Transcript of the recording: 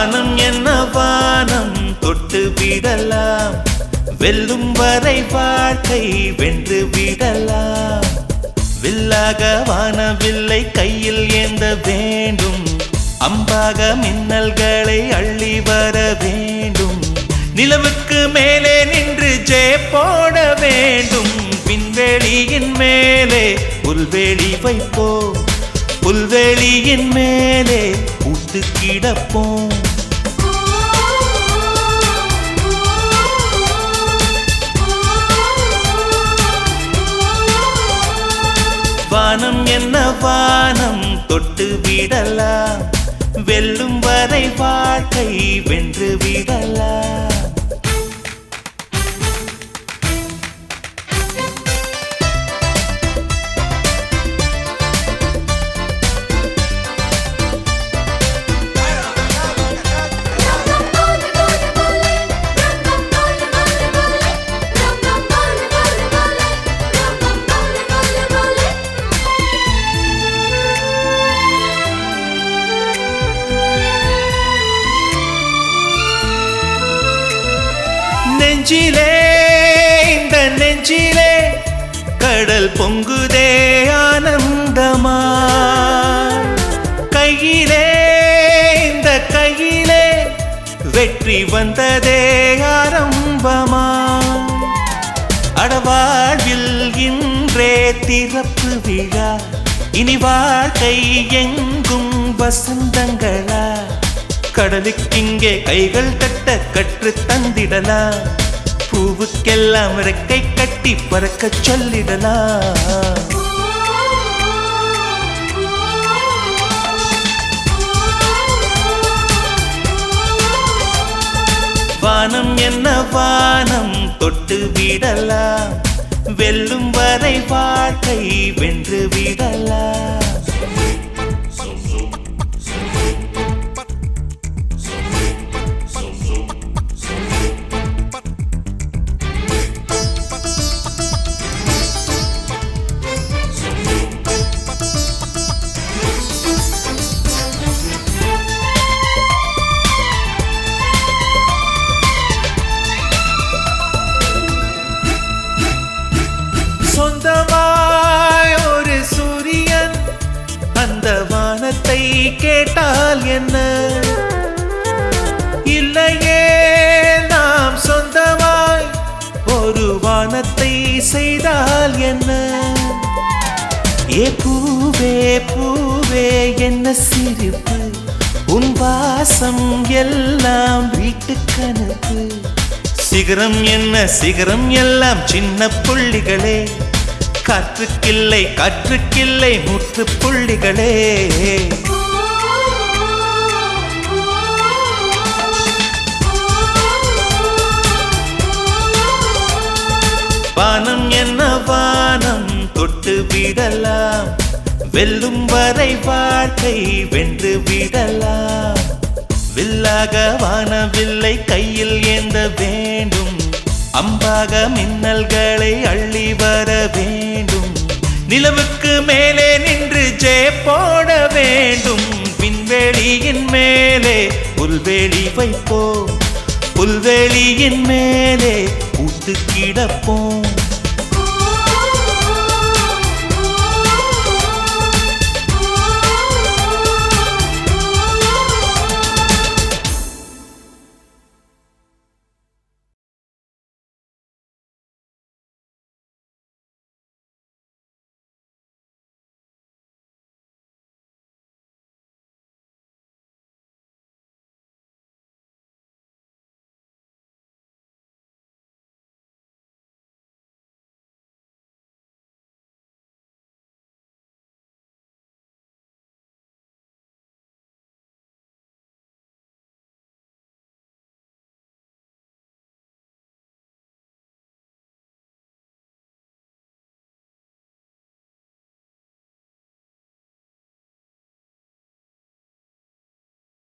வானம் என்ன வானம் தொட்டு விடலாம். வெல்லும் வரை வாழ்க்கை வென்று விடலாம். வில்லாக வானவில்லை கையில் ஏந்த வேண்டும். அம்பாக மின்னல்களை அள்ளி வர வேண்டும். நிலவுக்கு மேலே நின்று ஜே போட வேண்டும். விண்வெளியின் மேலே புல்வெளி வைப்போ புல்வெளியின் மேலே பூத்து கிடப்போம். வானம் என்ன வானம் தொட்டு விடலாம். வெல்லும் வரை வாழ்க்கை வென்று விடலாம். நெஞ்சிலே இந்த நெஞ்சிலே கடல் பொங்குதே ஆனந்தமா? கையிலே இந்த கையிலே வெற்றி வந்ததே ஆரம்பமா? அடவாழ்வில் இன்றே திறப்பு விழா இனி வாழ்க்கை எங்கும் வசந்தங்களா? கடலுக்கிங்கே கைகள் கட்ட கற்று தந்திடலாம். பூவுக்கெல்லாம் இறக்கை கட்டி பறக்க சொல்லிடலாம். வானம் என்ன வானம் தொட்டு விடலாம். வெல்லும் வரை வாழ்க்கை வென்று விடலாம். வானத்தை கேட்டால் என்ன? இல்லையே நாம் சொந்தமாய் ஒரு வானத்தை செய்தால் என்ன? ஏ பூவே பூவே என்ன சிரிப்பு? உன் வாசம் எல்லாம் வீட்டு கணக்கு. சிகரம் என்ன சிகரம் எல்லாம் சின்ன புள்ளிகளே. காற்றுக்கில்லை காற்றுக்கில்லை முற்று புள்ளிகளே வானம் என்ன வானம் தொட்டு விடலாம். வெல்லும் வரை வாழ்க்கை வென்று விடலாம். வில்லாக வானவில்லை கையில் ஏந்த வேண்டும். அம்பாக மின்னல்களை அள்ளி வர வேண்டும். நிலவுக்கு மேலே நின்று ஜெய போட வேண்டும். விண்வெளியின் மேலே புல்வெளி வைப்போம். புல்வெளியின் மேலே பூத்து கிடப்போம்